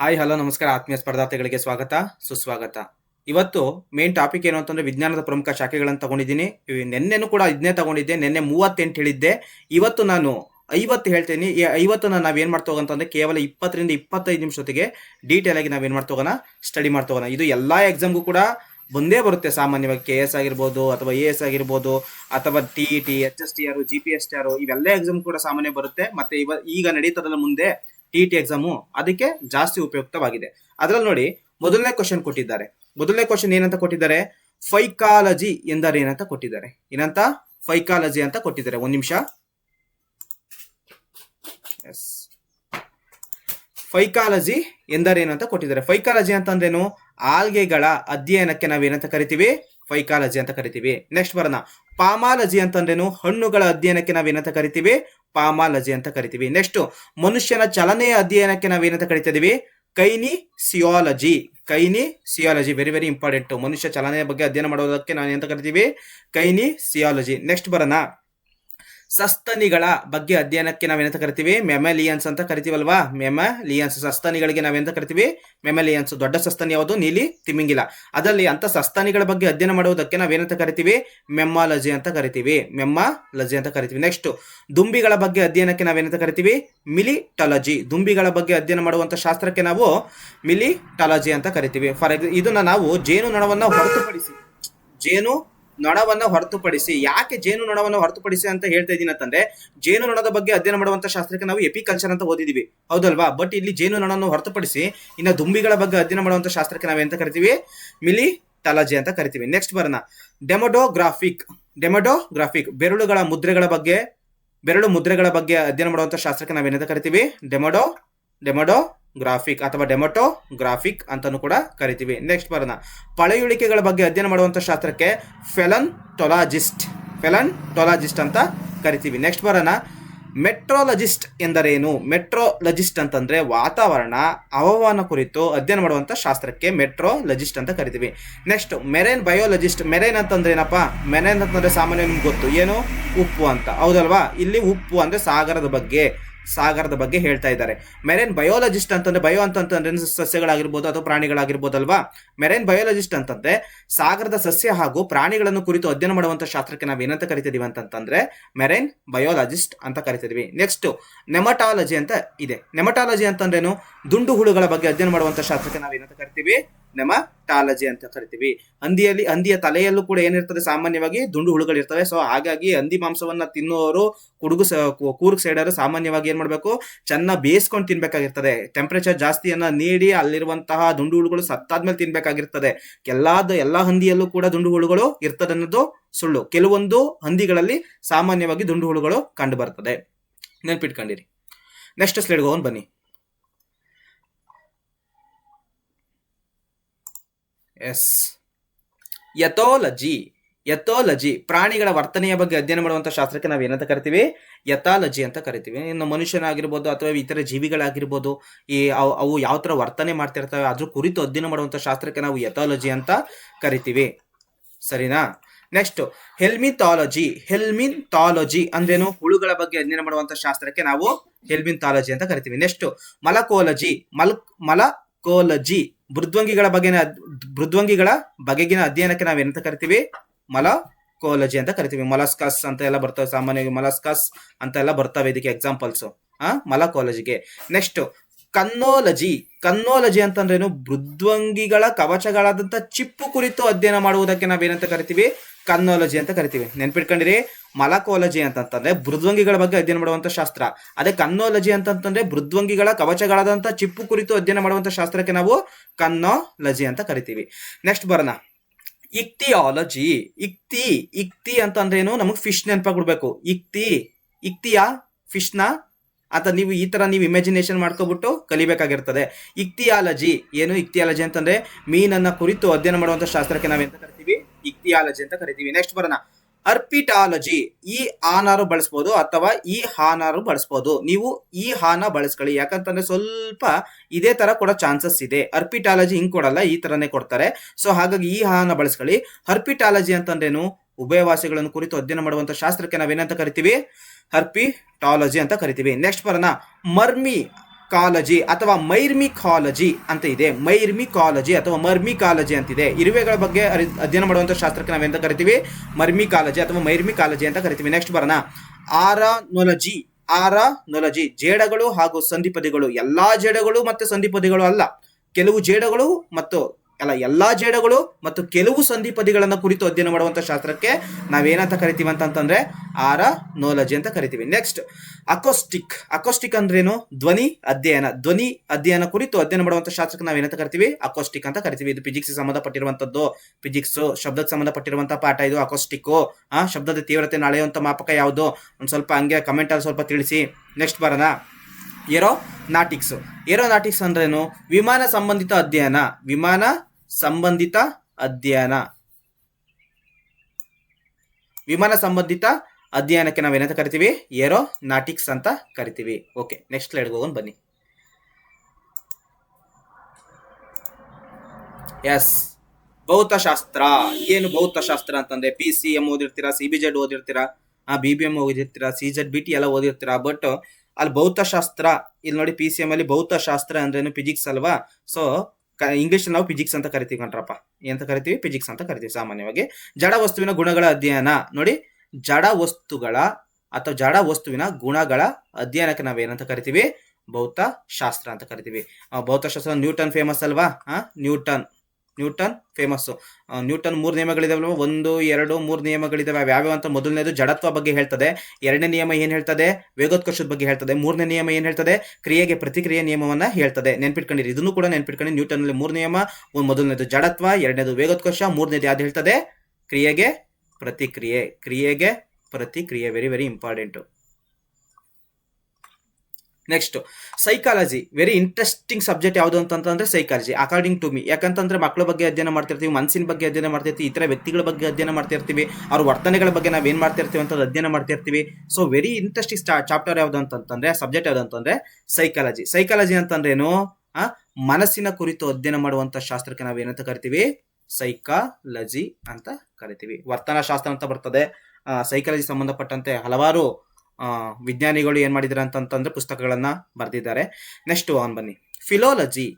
Hi, hello, ನಮಸ್ಕಾರ. ಆತ್ಮೀಯ ಸ್ಪರ್ಧಾರ್ಥಿಗಳಿಗೆ ಸ್ವಾಗತ, ಸುಸ್ವಾಗತ. ಇವತ್ತು ಮೇನ್ ಟಾಪಿಕ್ ಏನು ಅಂತಂದ್ರೆ ವಿಜ್ಞಾನದ ಪ್ರಮುಖ ಶಾಖೆಗಳನ್ನು ತಗೊಂಡಿದ್ದೀನಿ. ನಿನ್ನೆನೂ ಕೂಡ ಇದನ್ನೇ ತಗೊಂಡಿದ್ದೆ, ನಿನ್ನೆ ಮೂವತ್ತೆಂಟು ಹೇಳಿದ್ದೆ. ಇವತ್ತು ನಾನು ಐವತ್ತು ಹೇಳ್ತೀನಿ. ಈ ಐವತ್ತನ್ನ ನಾವೇನು ಮಾಡ್ತಾ ಹೋಗಂತಂದ್ರೆ ಕೇವಲ ಇಪ್ಪತ್ತರಿಂದ ಇಪ್ಪತ್ತೈದು ನಿಮಿಷದೊತ್ತಿಗೆ ಡೀಟೇಲ್ ಆಗಿ ನಾವೇನು ಮಾಡ್ತಾ ಹೋಗೋಣ? ಸ್ಟಡಿ ಮಾಡ್ತಾ ಹೋಗೋಣ. ಇದು ಎಲ್ಲಾ ಎಕ್ಸಾಮ್ಗೂ ಕೂಡ ಬಂದೇ ಬರುತ್ತೆ. ಸಾಮಾನ್ಯವಾಗಿ ಕೆ ಎಸ್ ಆಗಿರ್ಬೋದು ಅಥವಾ ಎ ಎಸ್ ಆಗಿರ್ಬೋದು ಅಥವಾ T E T H S T R G P S T R ಇವೆಲ್ಲ ಎಕ್ಸಾಮ್ ಕೂಡ ಸಾಮಾನ್ಯ ಬರುತ್ತೆ. ಮತ್ತೆ ಇವ ಈಗ ನಡೀತದಲ್ಲ ಮುಂದೆ ಟಿ ಟಿ ಎಕ್ಸಾಮು ಅದಕ್ಕೆ ಜಾಸ್ತಿ ಉಪಯುಕ್ತವಾಗಿದೆ. ಅದರಲ್ಲಿ ನೋಡಿ, ಮೊದಲನೇ ಕ್ವಶನ್ ಕೊಟ್ಟಿದ್ದಾರೆ. ಮೊದಲನೇ ಕ್ವಶನ್ ಏನಂತ ಕೊಟ್ಟಿದ್ದಾರೆ? ಫೈಕಾಲಜಿ ಎಂದರೆ ಏನಂತ ಕೊಟ್ಟಿದ್ದಾರೆ? ಏನಂತ? ಫೈಕಾಲಜಿ ಅಂತ ಕೊಟ್ಟಿದ್ದಾರೆ. ಒಂದ್ ನಿಮಿಷ. ಎಸ್ ಫೈಕಾಲಜಿ ಎಂದರೇನು ಅಂತ ಕೊಟ್ಟಿದ್ದಾರೆ? ಫೈಕಾಲಜಿ ಅಂತಂದ್ರೇನು? ಆಲ್ಗೆಗಳ ಅಧ್ಯಯನಕ್ಕೆ ನಾವೇನಂತ ಕರಿತೀವಿ? ಫೈಕಾಲಜಿ ಅಂತ ಕರಿತೀವಿ. ನೆಕ್ಸ್ಟ್ ಬರೋಣ. ಪಾಮಾಲಜಿ ಅಂತಂದ್ರೇನು? ಹಣ್ಣುಗಳ ಅಧ್ಯಯನಕ್ಕೆ ನಾವೇನಂತ ಕರಿತೀವಿ? ಪಾಮಾಲಜಿ ಅಂತ ಕರಿತೀವಿ. ನೆಕ್ಸ್ಟ್ ಮನುಷ್ಯನ ಚಲನೆಯ ಅಧ್ಯಯನಕ್ಕೆ ನಾವೇನಂತ ಕರಿತಾ ಇದೀವಿ? Kinesiology kinesiology very very important ಮನುಷ್ಯ ಚಲನೆಯ ಬಗ್ಗೆ ಅಧ್ಯಯನ ಮಾಡೋದಕ್ಕೆ ನಾವು ಏನಂತ ಕರಿತೀವಿ? ಕೈನಿ ಸಿಯಾಲಜಿ ನೆಕ್ಸ್ಟ್ ಬರೋಣ. ಸಸ್ತನಿಗಳ ಬಗ್ಗೆ ಅಧ್ಯಯನಕ್ಕೆ ನಾವೇನಂತ ಕರಿತೀವಿ? ಮೆಮಲಿಯನ್ಸ್ ಅಂತ ಕರಿತೀವಲ್ವಾ? ಮೆಮಲಿಯನ್ಸ್ ಸಸ್ತನಿಗಳಿಗೆ ನಾವೆಂತ ಕರಿತೀವಿ? ಮೆಮಲಿಯನ್ಸ್. ದೊಡ್ಡ ಸಸ್ತನಿ ಯಾವುದು? ನೀಲಿ ತಿಮಿಂಗಿಲ. ಅದರಲ್ಲಿ ಅಂತ ಸಸ್ತನಿಗಳ ಬಗ್ಗೆ ಅಧ್ಯಯನ ಮಾಡುವುದಕ್ಕೆ ನಾವೇನಂತ ಕರಿತೀವಿ? ಮೆಮ್ಮಾಲಜಿ ಅಂತ ಕರಿತೀವಿ. ಮೆಮ್ಮಾಲಜಿ ಅಂತ ಕರಿತೀವಿ. ನೆಕ್ಸ್ಟ್ ದುಂಬಿಗಳ ಬಗ್ಗೆ ಅಧ್ಯಯನಕ್ಕೆ ನಾವೇನಂತ ಕರಿತೀವಿ? ಮಿಲಿಟಾಲಜಿ. ದುಂಬಿಗಳ ಬಗ್ಗೆ ಅಧ್ಯಯನ ಮಾಡುವಂತ ಶಾಸ್ತ್ರಕ್ಕೆ ನಾವು ಮಿಲಿಟಾಲಜಿ ಅಂತ ಕರಿತೀವಿ. ಫಾರ್ ಎಕ್ಸಾಂಪಲ್ ಇದನ್ನ ನಾವು ಜೇನು ನೊಣವನ್ನ ಹೊರತುಪಡಿಸಿ, ಜೇನು ನೊಣವನ್ನ ಹೊರತುಪಡಿಸಿ, ಯಾಕೆ ಜೇನು ನೊಣವನ್ನ ಹೊರತುಪಡಿಸಿ ಅಂತ ಹೇಳ್ತಾ ಇದ್ದೀನಿ ಅಂತಂದ್ರೆ, ಜೇನು ನೊಣದ ಬಗ್ಗೆ ಅಧ್ಯಯನ ಮಾಡುವಂತ ಶಾಸ್ತ್ರಕ್ಕೆ ನಾವು ಎಪಿಕಲ್ಚರ್ ಅಂತ ಓದಿದೀವಿ. ಹೌದಲ್ವಾ? ಬಟ್ ಇಲ್ಲಿ ಜೇನು ನೊಣವನ್ನು ಹೊರತುಪಡಿಸಿ, ಇನ್ನ ದುಂಬಿಗಳ ಬಗ್ಗೆ ಅಧ್ಯಯನ ಮಾಡುವಂತ ಶಾಸ್ತ್ರಕ್ಕೆ ನಾವು ಎಂತ ಕರಿತೀವಿ? ಮಿಲಿ ಟಾಲಜಿ ಅಂತ ಕರಿತೀವಿ. ನೆಕ್ಸ್ಟ್ ಬರೋಣ. ಡೆಮೊಡೋಗ್ರಾಫಿಕ್ ಡೆಮೊಡೋಗ್ರಾಫಿಕ್ ಬೆರಳುಗಳ ಮುದ್ರೆಗಳ ಬಗ್ಗೆ, ಬೆರಳು ಮುದ್ರೆಗಳ ಬಗ್ಗೆ ಅಧ್ಯಯನ ಮಾಡುವಂತ ಶಾಸ್ತ್ರಕ್ಕೆ ನಾವೇನಂತ ಕರಿತೀವಿ? ಡೆಮೊಡೋ ಡೆಮೊಡೋ ಗ್ರಾಫಿಕ್ ಅಥವಾ ಡೆಮೊಟೋ ಗ್ರಾಫಿಕ್ ಅಂತಾನು ಕೂಡ ಕರಿತೀವಿ. ನೆಕ್ಸ್ಟ್ ಬರೋಣ. ಪಳೆಯುಳಿಕೆಗಳ ಬಗ್ಗೆ ಅಧ್ಯಯನ ಮಾಡುವಂಥ ಶಾಸ್ತ್ರಕ್ಕೆ ಫೆಲನ್ ಟೊಲಾಜಿಸ್ಟ್ ಫೆಲನ್ ಟೊಲಾಜಿಸ್ಟ್ ಅಂತ ಕರಿತೀವಿ. ನೆಕ್ಸ್ಟ್ ಬರೋಣ. ಮೆಟ್ರೋಲಜಿಸ್ಟ್ ಎಂದರೇನು? ಮೆಟ್ರೋಲಜಿಸ್ಟ್ ಅಂತಂದ್ರೆ ವಾತಾವರಣ, ಹವಾಮಾನ ಕುರಿತು ಅಧ್ಯಯನ ಮಾಡುವಂಥ ಶಾಸ್ತ್ರಕ್ಕೆ ಮೆಟ್ರೋಲಜಿಸ್ಟ್ ಅಂತ ಕರಿತೀವಿ. ನೆಕ್ಸ್ಟ್ ಮೆರೇನ್ ಬಯೋಲಜಿಸ್ಟ್ ಮೆರೇನ್ ಅಂತಂದ್ರೆ ಏನಪ್ಪ? ಮೆರೇನ್ ಅಂತಂದ್ರೆ ಸಾಮಾನ್ಯ ನಿಮ್ಗೆ ಗೊತ್ತು. ಏನು? ಉಪ್ಪು ಅಂತ. ಹೌದಲ್ವಾ? ಇಲ್ಲಿ ಉಪ್ಪು ಅಂದರೆ ಸಾಗರದ ಬಗ್ಗೆ. ಸಾಗರದ ಬಗ್ಗೆ ಹೇಳ್ತಾ ಇದ್ದಾರೆ. ಮೆರೇನ್ ಬಯೋಲಜಿಸ್ಟ್ ಅಂತಂದ್ರೆ ಬಯೋ ಅಂತಂತಂದ್ರೆ ಸಸ್ಯಗಳಾಗಿರ್ಬೋದು ಅಥವಾ ಪ್ರಾಣಿಗಳಾಗಿರ್ಬೋದಲ್ವಾ? ಮೆರೇನ್ ಬಯೋಲಜಿಸ್ಟ್ ಅಂತಂದ್ರೆ ಸಾಗರದ ಸಸ್ಯ ಹಾಗೂ ಪ್ರಾಣಿಗಳನ್ನು ಕುರಿತು ಅಧ್ಯಯನ ಮಾಡುವಂತ ಶಾಸ್ತ್ರಕ್ಕೆ ನಾವು ಏನಂತ ಕರಿತಿದೀವಿ ಅಂತಂದ್ರೆ ಮೆರೇನ್ ಬಯೋಲಜಿಸ್ಟ್ ಅಂತ ಕರಿತಿದೀವಿ. ನೆಕ್ಸ್ಟ್ ನೆಮಟಾಲಜಿ ಅಂತ ಇದೆ. ನೆಮಟಾಲಜಿ ಅಂತಂದ್ರೇನು ದುಂಡು ಹುಳುಗಳ ಬಗ್ಗೆ ಅಧ್ಯಯನ ಮಾಡುವಂತ ಶಾಸ್ತ್ರಕ್ಕೆ ನಾವು ಏನಂತ ಕರಿತೀವಿ? ನೆಮಟಾಲಜಿ ಅಂತ ಕರಿತೀವಿ. ಹಂದಿಯಲ್ಲಿ, ಹಂದಿಯ ತಲೆಯಲ್ಲೂ ಕೂಡ ಏನಿರ್ತದೆ ಸಾಮಾನ್ಯವಾಗಿ ದುಂಡು ಹುಳುಗಳು ಇರ್ತವೆ. ಸೊ ಹಾಗಾಗಿ ಹಂದಿ ಮಾಂಸವನ್ನ ತಿನ್ನುವವರು ಕುಡುಗು ಕೂರ್ಗ್ ಸೈಡರು ಸಾಮಾನ್ಯವಾಗಿ ಏನ್ ಮಾಡ್ಬೇಕು? ಚೆನ್ನಾಗಿ ಬೇಯಿಸ್ಕೊಂಡು ತಿನ್ಬೇಕಾಗಿರ್ತದೆ. ಟೆಂಪರೇಚರ್ ಜಾಸ್ತಿಯನ್ನ ನೀಡಿ ಅಲ್ಲಿರುವಂತಹ ದುಂಡು ಹುಳುಗಳು ಸತ್ತಾದ್ಮೇಲೆ ತಿನ್ಬೇಕಾಗಿರ್ತದೆ. ಎಲ್ಲಾದ ಎಲ್ಲಾ ಹಂದಿಯಲ್ಲೂ ಕೂಡ ದುಂಡು ಹುಳುಗಳು ಇರ್ತದೆ ಅನ್ನೋದು ಸುಳ್ಳು. ಕೆಲವೊಂದು ಹಂದಿಗಳಲ್ಲಿ ಸಾಮಾನ್ಯವಾಗಿ ದುಂಡು ಹುಳುಗಳು ಕಂಡು ಬರ್ತದೆ. ನೆನ್ಪಿಟ್ಕೊಂಡಿರಿ. ನೆಕ್ಸ್ಟ್ ಸ್ಲೈಡ್ ಹೋಗೋಣ, ಬನ್ನಿ. ಎಸ್. ಯಥೋಲಜಿ ಯಥೋಲಜಿ, ಪ್ರಾಣಿಗಳ ವರ್ತನೆಯ ಬಗ್ಗೆ ಅಧ್ಯಯನ ಮಾಡುವಂತ ಶಾಸ್ತ್ರಕ್ಕೆ ನಾವು ಏನಂತ ಕರಿತೀವಿ? ಯಥಾಲಜಿ ಅಂತ ಕರಿತೀವಿ. ಇನ್ನು ಮನುಷ್ಯನಾಗಿರ್ಬೋದು ಅಥವಾ ಇತರ ಜೀವಿಗಳಾಗಿರ್ಬೋದು, ಈ ಅವು ಅವು ಯಾವ ತರ ವರ್ತನೆ ಮಾಡ್ತಿರ್ತವೆ, ಅದ್ರ ಕುರಿತು ಅಧ್ಯಯನ ಮಾಡುವಂತ ಶಾಸ್ತ್ರಕ್ಕೆ ನಾವು ಯಥಾಲಜಿ ಅಂತ ಕರಿತೀವಿ. ಸರಿನಾ? ನೆಕ್ಸ್ಟ್, ಹೆಲ್ಮಿಥಾಲಜಿ ಹೆಲ್ಮಿಥಾಲಜಿ ಅಂದ್ರೇನು? ಹುಳುಗಳ ಬಗ್ಗೆ ಅಧ್ಯಯನ ಮಾಡುವಂತ ಶಾಸ್ತ್ರಕ್ಕೆ ನಾವು ಹೆಲ್ಮಿಥಾಲಜಿ ಅಂತ ಕರಿತೀವಿ. ನೆಕ್ಸ್ಟ್, ಮಲಕೋಲಜಿ, ಮಲ್, ಮಲಕೋಲಜಿ. ಮೃದ್ವಂಗಿಗಳ ಬಗೆನ ಮೃದ್ವಂಗಿಗಳ ಬಗೆಗಿನ ಅಧ್ಯಯನಕ್ಕೆ ನಾವು ಎಂತ ಕರಿತೀವಿ? ಮಲಕೋಲಜಿ ಅಂತ ಕರಿತೀವಿ. ಮಲಸ್ಕಸ್ ಅಂತ ಎಲ್ಲ ಬರ್ತವೆ ಸಾಮಾನ್ಯವಾಗಿ. ಮಲಸ್ಕಸ್ ಅಂತ ಎಲ್ಲ ಬರ್ತವೆ ಇದಕ್ಕೆ ಎಕ್ಸಾಂಪಲ್ಸ್ ಆ, ಮಲಕೋಲಜಿಗೆ. ನೆಕ್ಸ್ಟ್ ಕನ್ನೋಲಜಿ. ಕನ್ನೋಲಜಿ ಅಂತಂದ್ರೇನು ಮೃದ್ವಂಗಿಗಳ ಕವಚಗಳಾದಂತ ಚಿಪ್ಪು ಕುರಿತು ಅಧ್ಯಯನ ಮಾಡುವುದಕ್ಕೆ ನಾವೇನಂತ ಕರಿತೀವಿ? ಕನ್ನೋಲಜಿ ಅಂತ ಕರಿತೀವಿ. ನೆನ್ಪಿಟ್ಕೊಂಡಿರಿ? ಮಲಕೋಲಜಿ ಅಂತಂತಂದ್ರೆ ಮೃದ್ವಂಗಿಗಳ ಬಗ್ಗೆ ಅಧ್ಯಯನ ಮಾಡುವಂತ ಶಾಸ್ತ್ರ. ಅದೇ ಕನ್ನೋಲಜಿ ಅಂತಂತಂದ್ರೆ ಮೃದ್ವಂಗಿಗಳ ಕವಚಗಳಾದಂತ ಚಿಪ್ಪು ಕುರಿತು ಅಧ್ಯಯನ ಮಾಡುವಂತ ಶಾಸ್ತ್ರಕ್ಕೆ ನಾವು ಕನ್ನೋಲಜಿ ಅಂತ ಕರಿತೀವಿ. ನೆಕ್ಸ್ಟ್ ಬರೋಣ. ಇಕ್ತಿಯಾಲಜಿ. ಇಕ್ತಿ ಇಕ್ತಿ ಅಂತಂದ್ರೇನು ನಮಗ್ ಫಿಶ್ ನೆನಪಾಗ್ಬಿಡ್ಬೇಕು ಇಕ್ತಿ, ಇಕ್ತಿಯ? ಫಿಶ್ನ ಅಂತ ನೀವು ಈ ತರ ನೀವು ಇಮ್ಯಾಜಿನೇಷನ್ ಮಾಡ್ಕೊಬಿಟ್ಟು ಕಲಿಬೇಕಾಗಿರ್ತದೆ. ಇಕ್ತಿಯಾಲಜಿ. ಏನು ಇಕ್ತಿಯಾಲಜಿ ಅಂತಂದ್ರೆ ಮೀನನ್ನ ಕುರಿತು ಅಧ್ಯಯನ ಮಾಡುವಂತ ಶಾಸ್ತ್ರಕ್ಕೆ ನಾವೆಂತ ಕರಿತೀವಿ? ಇಕ್ತಿಯಾಲಜಿ ಅಂತ ಕರಿತೀವಿ. ನೆಕ್ಸ್ಟ್ ಬರೋಣ. ಅರ್ಪಿಟಾಲಜಿ, ಈ ಹಾನಾರು ಬಳಸ್ಬೋದು ಅಥವಾ ಈ ಹಾನಾರು ಬಳಸ್ಬೋದು. ನೀವು ಈ ಹಾನ ಬಳಸ್ಕೊಳ್ಳಿ. ಯಾಕಂತಂದ್ರೆ ಸ್ವಲ್ಪ ಇದೇ ತರ ಕೊಡೋ ಚಾನ್ಸಸ್ ಇದೆ. ಅರ್ಪಿಟಾಲಜಿ ಹಿಂಗ್ ಕೊಡಲ್ಲ, ಈ ತರನೇ ಕೊಡ್ತಾರೆ. ಸೊ ಹಾಗಾಗಿ ಈ ಹಾನ ಬಳಸ್ಕೊಳ್ಳಿ. ಹರ್ಪಿಟಾಲಜಿ ಅಂತಂದ್ರೇನು? ಉಭಯವಾಸಿಗಳನ್ನು ಕುರಿತು ಅಧ್ಯಯನ ಮಾಡುವಂತ ಶಾಸ್ತ್ರಕ್ಕೆ ನಾವೇನಂತ ಕರಿತೀವಿ? ಹರ್ಪಿಟಾಲಜಿ ಅಂತ ಕರಿತೀವಿ. ನೆಕ್ಸ್ಟ್ ಬರೋಣ. ಮರ್ಮಿ ಕಾಲಜಿ ಅಥವಾ ಮೈರ್ಮಿಕಾಲಜಿ ಅಂತ ಇದೆ. ಮೈರ್ಮಿಕಾಲಜಿ ಅಥವಾ ಮರ್ಮಿಕಾಲಜಿ ಅಂತಿದೆ. ಇರುವೆಗಳ ಬಗ್ಗೆ ಅಧ್ಯಯನ ಮಾಡುವಂಥ ಶಾಸ್ತ್ರಕ್ಕೆ ನಾವೆಂತ ಕರಿತೀವಿ? ಮರ್ಮಿಕಾಲಜಿ ಅಥವಾ ಮೈರ್ಮಿಕಾಲಜಿ ಅಂತ ಕರಿತೀವಿ. ನೆಕ್ಸ್ಟ್ ಬರೋಣ. ಆರಾನೊಲಜಿ. ಆರಾನೊಲಜಿ. ಜೇಡಗಳು ಹಾಗೂ ಸಂಧಿಪದಿಗಳು. ಎಲ್ಲಾ ಜೇಡಗಳು ಮತ್ತೆ ಸಂಧಿಪದಿಗಳು ಅಲ್ಲ. ಕೆಲವು ಜೇಡಗಳು ಮತ್ತು ಅಲ್ಲ, ಎಲ್ಲಾ ಜೇಡಗಳು ಮತ್ತು ಕೆಲವು ಸಂಧಿಪದಿಗಳನ್ನ ಕುರಿತು ಅಧ್ಯಯನ ಮಾಡುವಂತ ಶಾಸ್ತ್ರಕ್ಕೆ ನಾವೇನಂತ ಕರಿತೀವಿ ಅಂತಂತಂದ್ರೆ ಆರ, ನೋಲಜಿ ಅಂತ ಕರಿತೀವಿ. ನೆಕ್ಸ್ಟ್ ಅಕೋಸ್ಟಿಕ್ ಅಕೋಸ್ಟಿಕ್ ಅಂದ್ರೇನು? ಧ್ವನಿ ಅಧ್ಯಯನ. ಧ್ವನಿ ಅಧ್ಯಯನ ಕುರಿತು ಅಧ್ಯಯನ ಮಾಡುವಂತ ಶಾಸ್ತ್ರಕ್ಕೆ ನಾವೇನಂತ ಕರಿತೀವಿ? ಅಕೋಸ್ಟಿಕ್ ಅಂತ ಕರಿತೀವಿ. ಇದು ಫಿಸಿಕ್ಸ್ ಸಂಬಂಧಪಟ್ಟಿರುವಂತದ್ದು. ಫಿಸಿಕ್ಸ್ ಶಬ್ದಕ್ಕೆ ಸಂಬಂಧಪಟ್ಟಿರುವಂಥ ಪಾಠ ಇದು ಅಕೋಸ್ಟಿಕ್ ಆ, ಶಬ್ದದ ತೀವ್ರತೆ ಅಳೆಯುವಂತ ಮಾಪಕ ಯಾವುದು? ಒಂದು ಸ್ವಲ್ಪ ಹಂಗೆ ಕಮೆಂಟ್ ಅಲ್ಲಿ ಸ್ವಲ್ಪ ತಿಳಿಸಿ. ನೆಕ್ಸ್ಟ್ ಬರೋಣ. ಏರೋ ನಾಟಿಕ್ಸ್ ಏರೋನಾಟಿಕ್ಸ್ ಅಂದ್ರೇನು? ವಿಮಾನ ಸಂಬಂಧಿತ ಅಧ್ಯಯನ. ವಿಮಾನ ಸಂಬಂಧಿತ ಅಧ್ಯಯನ. ವಿಮಾನ ಸಂಬಂಧಿತ ಅಧ್ಯಯನಕ್ಕೆ ನಾವೇನಂತ ಕರಿತೀವಿ? ಏರೋನಾಟಿಕ್ಸ್ ಅಂತ ಕರಿತೀವಿ. ಓಕೆ, ನೆಕ್ಸ್ಟ್ ಸ್ಲೈಡ್ಗೆ ಹೋಗೋಣ, ಬನ್ನಿ. ಎಸ್. ಭೌತಶಾಸ್ತ್ರ. ಏನು ಭೌತಶಾಸ್ತ್ರ ಅಂತಂದ್ರೆ? ಪಿ, ಸಿ, ಎಂ ಓದಿರ್ತೀರಾ? ಸಿ, ಬಿ ಜೆಡ್ ಓದಿರ್ತೀರಾ? ಆ, ಬಿ ಬಿ, ಎಂ ಓದಿರ್ತೀರಾ? ಸಿ ಜೆಡ್ ಬಿ, ಟಿ ಎಲ್ಲ ಓದಿರ್ತೀರಾ? ಬಟ್ ಅಲ್ಲಿ ಭೌತಶಾಸ್ತ್ರ, ಇಲ್ಲಿ ನೋಡಿ ಪಿ, ಸಿ, ಎಂ ಅಲ್ಲಿ ಭೌತಶಾಸ್ತ್ರ ಅಂದ್ರೇನು? ಫಿಸಿಕ್ಸ್ ಅಲ್ವಾ? ಸೊ ಇಂಗ್ಲಿಷ್ ನಾವು ಫಿಸಿಕ್ಸ್ ಅಂತ ಕರಿತೀವಿ ಕಣ್ರಪ್ಪ. ಎಂತ ಕರಿತೀವಿ? ಫಿಸಿಕ್ಸ್ ಅಂತ ಕರಿತೀವಿ ಸಾಮಾನ್ಯವಾಗಿ. ಜಡ ವಸ್ತುವಿನ ಗುಣಗಳ ಅಧ್ಯಯನ. ನೋಡಿ, ಜಡ ವಸ್ತುಗಳ ಅಥವಾ ಜಡ ವಸ್ತುವಿನ ಗುಣಗಳ ಅಧ್ಯಯನಕ್ಕೆ ನಾವೇನಂತ ಕರಿತೀವಿ? ಭೌತಶಾಸ್ತ್ರ ಅಂತ ಕರಿತೀವಿ. ಭೌತಶಾಸ್ತ್ರ ನ್ಯೂಟನ್ ಫೇಮಸ್ ಅಲ್ವಾ? ಹಾ ನ್ಯೂಟನ್. ನ್ಯೂಟನ್ ಫೇಮಸ್ ನ್ಯೂಟನ್ ಮೂರು ನಿಯಮಗಳಿದಾವಲ್ವ? ಒಂದು, ಎರಡು, ಮೂರು ನಿಯಮಗಳಿದಾವೆ. ಯಾವ್ಯಾವ ಅಂತ ಮೊದಲನೇದು ಜಡತ್ವ ಬಗ್ಗೆ ಹೇಳ್ತದೆ. ಎರಡನೇ ನಿಯಮ ಏನು ಹೇಳ್ತದೆ? ವೇಗೋತ್ಕರ್ಷದ ಬಗ್ಗೆ ಹೇಳ್ತದೆ. ಮೂರನೇ ನಿಯಮ ಏನು ಹೇಳ್ತದೆ? ಕ್ರಿಯೆಗೆ ಪ್ರತಿಕ್ರಿಯೆ ನಿಯಮವನ್ನ ಹೇಳ್ತದೆ. ನೆನ್ಪಿಟ್ಕೊಂಡಿರಿ. ಇದನ್ನು ಕೂಡ ನೆನ್ಪಿಟ್ಕೊಂಡು ನ್ಯೂಟನ್ ಅಲ್ಲಿ ಮೂರು ನಿಯಮ, ಒಂದು ಮೊದಲನೇದು ಜಡತ್ವ, ಎರಡನೇದು ವೇಗೋತ್ಕರ್ಷ, ಮೂರನೇದು ಯಾವ್ದು ಹೇಳ್ತದೆ? ಕ್ರಿಯೆಗೆ ಪ್ರತಿಕ್ರಿಯೆ. ಕ್ರಿಯೆಗೆ ಪ್ರತಿಕ್ರಿಯೆ. Very very important next psychology very interesting subject ಯಾವುದು ಅಂತಂದ್ರೆ ಸೈಕಾಲಜಿ ಅಕಾರ್ಡಿಂಗ್ ಟು ಮಿ ಯಾಕಂತಂದ್ರೆ ಮಕ್ಕಳ ಬಗ್ಗೆ ಅಧ್ಯಯನ ಮಾಡ್ತಿರ್ತೀವಿ ಮನಸ್ಸಿನ ಬಗ್ಗೆ ಅಧ್ಯಯನ ಮಾಡ್ತಿರ್ತೀವಿ, ಇತರ ವ್ಯಕ್ತಿಗಳ ಬಗ್ಗೆ ಅಧ್ಯಯನ ಮಾಡ್ತಿರ್ತೀವಿ, ಅವ್ರ ವರ್ತನೆಗಳ ಬಗ್ಗೆ ನಾವು ಏನು ಮಾಡ್ತಿರ್ತೀವಿ ಅಂತ ಅಧ್ಯಯನ ಮಾಡ್ತಿರ್ತೀವಿ. ಸೊ ವೆರಿ ಇಂಟ್ರೆಸ್ಟಿಂಗ್ ಚಾಪ್ಟರ್ ಯಾವುದು ಅಂತಂದ್ರೆ ಸಬ್ಜೆಕ್ಟ್ ಯಾವುದು ಅಂತಂದ್ರೆ ಸೈಕಾಲಜಿ ಸೈಕಾಲಜಿ ಅಂತಂದ್ರೇನು ಆ, ಮನಸ್ಸಿನ ಕುರಿತು ಅಧ್ಯಯನ ಮಾಡುವಂತ ಶಾಸ್ತ್ರಕ್ಕೆ ನಾವು ಏನಂತ ಕರಿತೀವಿ? ಸೈಕಾಲಜಿ ಅಂತ ಕರಿತೀವಿ. ವರ್ತನಾ ಶಾಸ್ತ್ರ ಅಂತ ಬರ್ತದೆ. ಸೈಕಾಲಜಿ ಸಂಬಂಧಪಟ್ಟಂತೆ ಹಲವಾರು ವಿಜ್ಞಾನಿಗಳು ಏನ್ ಮಾಡಿದಾರೆ ಅಂತಂತಂದ್ರೆ ಪುಸ್ತಕಗಳನ್ನ ಬರೆದಿದ್ದಾರೆ. ನೆಕ್ಸ್ಟ್ ಆನ್ ಬನ್ನಿ. ಫಿಲೋಲಜಿ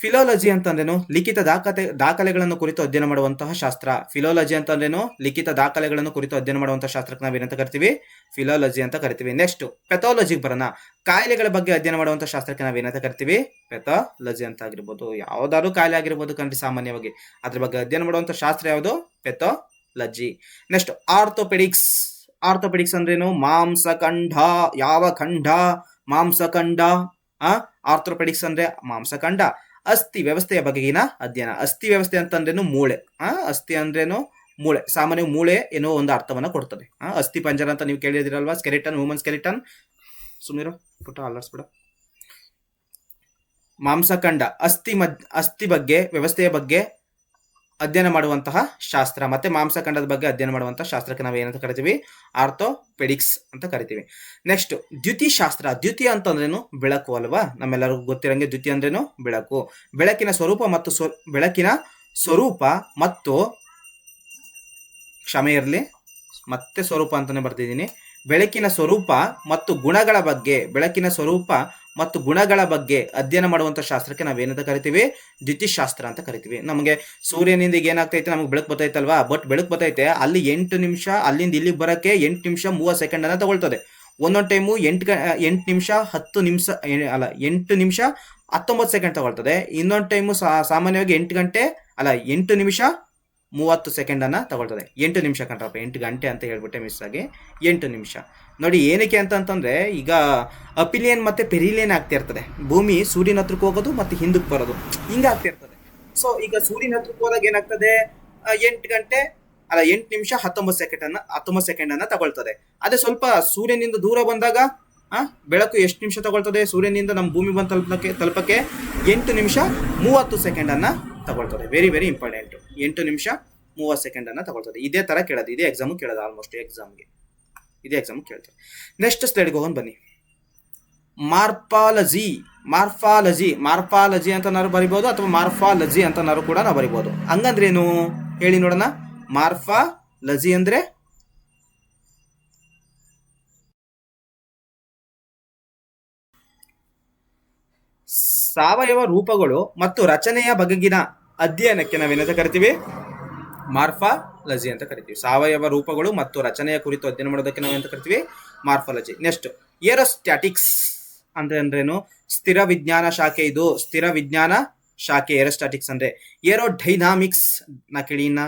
ಫಿಲೋಲಜಿ ಅಂತಂದ್ರೇನು? ಲಿಖಿತ ದಾಖಲೆ ದಾಖಲೆಗಳನ್ನು ಕುರಿತು ಅಧ್ಯಯನ ಮಾಡುವಂತಹ ಶಾಸ್ತ್ರ. ಫಿಲೋಲಜಿ ಅಂತಂದ್ರೇನು? ಲಿಖಿತ ದಾಖಲೆಗಳನ್ನು ಕುರಿತು ಅಧ್ಯಯನ ಮಾಡುವಂತಹ ಶಾಸ್ತ್ರಕ್ಕೆ ನಾವೇನಂತ ಕರಿತೀವಿ? ಫಿಲೋಲಜಿ ಅಂತ ಕರಿತೀವಿ. ನೆಕ್ಸ್ಟ್ ಪೆಥಾಲಜಿಗೆ ಬರೋಣ. ಕಾಯಿಲೆಗಳ ಬಗ್ಗೆ ಅಧ್ಯಯನ ಮಾಡುವಂತಹ ಶಾಸ್ತ್ರಕ್ಕೆ ನಾವೇನಂತ ಕರಿತೀವಿ? ಪೆಥಾಲಜಿ ಅಂತ ಆಗಿರ್ಬೋದು ಯಾವ್ದಾದ್ರು ಕಾಯಿಲೆ ಆಗಿರ್ಬೋದು ಕಣ್ರಿ ಸಾಮಾನ್ಯವಾಗಿ. ಅದ್ರ ಬಗ್ಗೆ ಅಧ್ಯಯನ ಮಾಡುವಂತಹ ಶಾಸ್ತ್ರ ಯಾವುದು? ಪೆಥಾಲಜಿ ನೆಕ್ಸ್ಟ್ ಆರ್ಥೋಪೆಡಿಕ್ಸ್ ಆರ್ಥೋಪೆಡಿಕ್ಸ್ ಅಂದ್ರೇನು? ಮಾಂಸಖಂಡ. ಯಾವ ಖಂಡ? ಮಾಂಸಖಂಡ. ಆ? ಆರ್ಥೋಪೆಡಿಕ್ಸ್ ಅಂದ್ರೆ ಮಾಂಸಖಂಡ. ಅಸ್ಥಿ ವ್ಯವಸ್ಥೆಯ ಬಗೆಗಿನ ಅಧ್ಯಯನ. ಅಸ್ಥಿ ವ್ಯವಸ್ಥೆ ಅಂತಂದ್ರೇನು? ಮೂಳೆ. ಆ? ಅಸ್ಥಿ ಅಂದ್ರೇನು? ಮೂಳೆ. ಸಾಮಾನ್ಯ ಮೂಳೆ ಏನೋ ಒಂದು ಅರ್ಥವನ್ನ ಕೊಡ್ತದೆ. ಆ? ಅಸ್ಥಿ ಪಂಜರ ಅಂತ ನೀವು ಕೇಳಿದಿರಲ್ವಾ? ಸ್ಕೆಲಿಟನ್ ಹ್ಯೂಮನ್ ಸ್ಕೆಲಿಟನ್ ಸುಮ್ಮನಿರೋ ಪುಟ್ಟ ಅಲ್ಲರ್ಸ್ಬಿಡ ಮಾಂಸಖಂಡ. ಅಸ್ಥಿ ಮದ್ ಅಸ್ಥಿ ಬಗ್ಗೆ, ವ್ಯವಸ್ಥೆಯ ಬಗ್ಗೆ ಅಧ್ಯಯನ ಮಾಡುವಂತಹ ಶಾಸ್ತ್ರ, ಮತ್ತೆ ಮಾಂಸಖಂಡದ ಬಗ್ಗೆ ಅಧ್ಯಯನ ಮಾಡುವಂತಹ ಶಾಸ್ತ್ರಕ್ಕೆ ನಾವು ಏನಂತ ಕರಿತೀವಿ? ಆರ್ಥೋಪೆಡಿಕ್ಸ್ ಅಂತ ಕರಿತೀವಿ. ನೆಕ್ಸ್ಟ್ ದ್ಯುತಿ ಶಾಸ್ತ್ರ ದ್ಯುತಿ ಅಂತಂದ್ರೇನು? ಬೆಳಕು ಅಲ್ವಾ? ನಮ್ಮೆಲ್ಲರಿಗೂ ಗೊತ್ತಿರಂಗೆ ದ್ಯುತಿ ಅಂದ್ರೇನು? ಬೆಳಕು. ಬೆಳಕಿನ ಸ್ವರೂಪ ಮತ್ತು ಬೆಳಕಿನ ಸ್ವರೂಪ ಮತ್ತು ಕ್ಷಮೆ ಇರಲಿ. ಮತ್ತೆ ಸ್ವರೂಪ ಅಂತಾನೆ ಬರ್ತಿದ್ದೀನಿ ಬೆಳಕಿನ ಸ್ವರೂಪ ಮತ್ತು ಗುಣಗಳ ಬಗ್ಗೆ. ಬೆಳಕಿನ ಸ್ವರೂಪ ಮತ್ತು ಗುಣಗಳ ಬಗ್ಗೆ ಅಧ್ಯಯನ ಮಾಡುವಂತ ಶಾಸ್ತ್ರಕ್ಕೆ ನಾವೇನಂತ ಕರಿತೀವಿ? ದ್ಯುತಿಶಾಸ್ತ್ರ ಅಂತ ಕರಿತೀವಿ. ನಮಗೆ ಸೂರ್ಯನಿಂದ ಈಗ ಏನಾಗ್ತೈತೆ? ನಮಗೆ ಬೆಳಕು ಬರ್ತೈತಲ್ವಾ ಬಟ್ ಬೆಳಕು ಬರ್ತೈತೆ ಅಲ್ಲಿ ಎಂಟು ನಿಮಿಷ, ಅಲ್ಲಿಂದ ಇಲ್ಲಿಗೆ ಬರಕ್ಕೆ ಎಂಟು ನಿಮಿಷ ಮೂವತ್ತು ಸೆಕೆಂಡ್ ಅನ್ನ ತಗೊಳ್ತದೆ. ಒಂದೊಂದು ಟೈಮು ಎಂಟು ಎಂಟು ನಿಮಿಷ ಹತ್ತು ನಿಮಿಷ ಅಲ್ಲ, ಎಂಟು ನಿಮಿಷ ಹತ್ತೊಂಬತ್ತು ಸೆಕೆಂಡ್ ತಗೊಳ್ತದೆ. ಇನ್ನೊಂದು ಟೈಮು ಸಾಮಾನ್ಯವಾಗಿ ಎಂಟು ಗಂಟೆ, ಅಲ್ಲ, ಎಂಟು ನಿಮಿಷ ಮೂವತ್ತು ಸೆಕೆಂಡ್ ಅನ್ನ ತಗೊಳ್ತದೆ. ಎಂಟು ನಿಮಿಷ ಕಣ್ರಪ್ಪ ಎಂಟು ಗಂಟೆ ಅಂತ ಹೇಳ್ಬಿಟ್ಟೆ ಮಿಸ್ ಆಗಿ ಎಂಟು ನಿಮಿಷ. ನೋಡಿ ಏನಕ್ಕೆ ಅಂತಂತಂದ್ರೆ ಈಗ ಅಪಿಲಿಯನ್ ಮತ್ತೆ ಪೆರಿಲಿಯನ್ ಆಗ್ತಿರ್ತದೆ ಭೂಮಿ ಸೂರ್ಯನ ಹತ್ರಕ್ಕೆ ಹೋಗೋದು ಮತ್ತೆ ಹಿಂದಕ್ಕೆ ಬರೋದು. ಹಿಂಗ ಆಗ್ತಿರ್ತದೆ ಸೊ ಈಗ ಸೂರ್ಯನ ಹತ್ರಕ್ಕೆ ಹೋದಾಗ ಏನಾಗ್ತದೆ? ಎಂಟು ಗಂಟೆ, ಅಲ್ಲ, ಎಂಟು ನಿಮಿಷ ಹತ್ತೊಂಬತ್ತು ಸೆಕೆಂಡ್ ಅನ್ನ, ಹತ್ತೊಂಬತ್ತು ಸೆಕೆಂಡ್ ಅನ್ನ ತಗೊಳ್ತದೆ. ಅದೇ ಸ್ವಲ್ಪ ಸೂರ್ಯನಿಂದ ದೂರ ಬಂದಾಗ, ಆ, ಬೆಳಕು ಎಷ್ಟು ನಿಮಿಷ ತಗೊಳ್ತದೆ ಸೂರ್ಯನಿಂದ? ನಮ್ಮ ಭೂಮಿ ಬಂದು ತಲುಪಕ್ಕೆ ತಲುಪಕ್ಕೆ ಎಂಟು ನಿಮಿಷ ಮೂವತ್ತು ಸೆಕೆಂಡ್ ಅನ್ನ ತಗೊಳ್ತದೆ. ವೆರಿ ವೆರಿ ಇಂಪಾರ್ಟೆಂಟ್ ಎಂಟು ನಿಮಿಷ, ಮೂವತ್ತು ಸೆಕೆಂಡ್ ಅನ್ನ ತಗೊಳ್ತದೆ. ಇದೇ ತರ ಕೇಳೋದು, ಇದೇ ಎಕ್ಸಾಮ್ ಕೇಳೋದು ಆಲ್ಮೋಸ್ಟ್ ಎಕ್ಸಾಮ್ಗೆ ಇದೇ ಎಕ್ಸಾಮ್ ಕೇಳ್ತಾರೆ ನೆಕ್ಸ್ಟ್ ಸ್ಲೈಡ್ಗೆ ಹೋಗೋಣ, ಬನ್ನಿ. ಮಾರ್ಪಾಲಜಿ ಮಾರ್ಫಾಲಜಿ ಮಾರ್ಫಾಲಜಿ ಅಂತ ನಾವು ಬರಿಬೋದು ಅಥವಾ ಮಾರ್ಫಾಲಜಿ ಅಂತ ನಾವು ಕೂಡ ನಾವು ಬರಿಬೋದು. ಹಂಗಂದ್ರೇನು ಹೇಳಿ ನೋಡೋಣ. ಮಾರ್ಫಾಲಜಿ ಅಂದ್ರೆ? ಸಾವಯವ ರೂಪಗಳು ಮತ್ತು ರಚನೆಯ ಬಗೆಗಿನ ಅಧ್ಯಯನಕ್ಕೆ ನಾವೇನಂತ ಕರಿತೀವಿ? ಮಾರ್ಫಾಲಜಿ ಅಂತ ಕರಿತೀವಿ. ಸಾವಯವ ರೂಪಗಳು ಮತ್ತು ರಚನೆಯ ಕುರಿತು ಅಧ್ಯಯನ ಮಾಡೋದಕ್ಕೆ ನಾವೇಂತ ಕರಿತೀವಿ? ಮಾರ್ಫಾಲಜಿ. ನೆಕ್ಸ್ಟ್ ಏರೋಸ್ಟ್ಯಾಟಿಕ್ಸ್ ಅಂದ್ರೆ ಅಂದ್ರೇನು? ಸ್ಥಿರ ವಿಜ್ಞಾನ ಶಾಖೆ ಇದು. ಸ್ಥಿರ ವಿಜ್ಞಾನ ಶಾಖೆ ಏರೋಸ್ಟ್ಯಾಟಿಕ್ಸ್ ಅಂದ್ರೆ. ಏರೋ ಡೈನಾಮಿಕ್ಸ್ ನಾ ಕೇಳಿನ